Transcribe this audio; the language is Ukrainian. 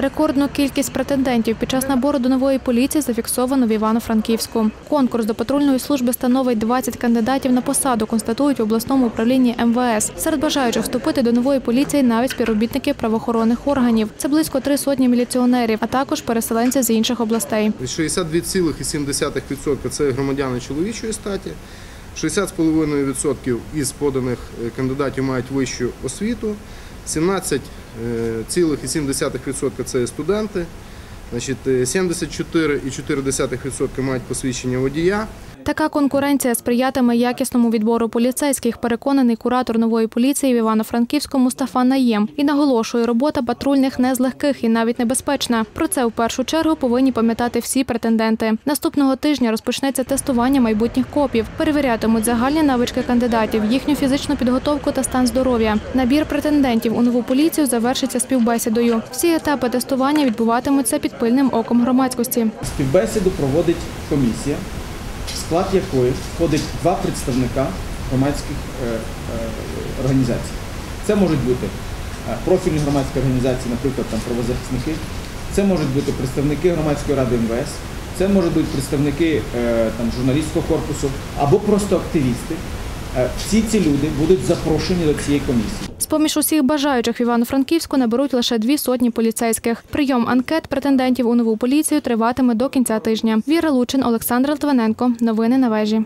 Рекордну кількість претендентів під час набору до нової поліції зафіксовано в Івано-Франківську. Конкурс до патрульної служби становить 20 кандидатів на посаду, констатують в обласному управлінні МВС. Серед бажаючих вступити до нової поліції навіть співробітники правоохоронних органів. Це близько три сотні міліціонерів, а також переселенці з інших областей. 62,7% це громадяни чоловічої статі, 60,5% із поданих е, кандидатів мають вищу освіту, 17,7% це студенти, значить, е, 74,4% мають посвідчення водія. Така конкуренція сприятиме якісному відбору поліцейських, переконаний куратор нової поліції в Івано-Франківську Мустафа Наєм. І наголошує, робота патрульних не з легких і навіть небезпечна. Про це в першу чергу повинні пам'ятати всі претенденти. Наступного тижня розпочнеться тестування майбутніх копів. Перевірятимуть загальні навички кандидатів, їхню фізичну підготовку та стан здоров'я. Набір претендентів у нову поліцію завершиться співбесідою. Всі етапи тестування відбуватимуться під пильним оком громадськості. Співбесіду проводить комісія, склад якої входить два представника громадських е, е, організацій. Це можуть бути е, профільні громадські організації, наприклад, там правозахисники, це можуть бути представники громадської ради МВС, це можуть бути представники там, журналістського корпусу або просто активісти. Всі ці люди будуть запрошені до цієї комісії. З-поміж усіх бажаючих в Івано-Франківську наберуть лише дві сотні поліцейських. Прийом анкет претендентів у нову поліцію триватиме до кінця тижня. Віра Лучин, Олександр Литвиненко. Новини на вежі.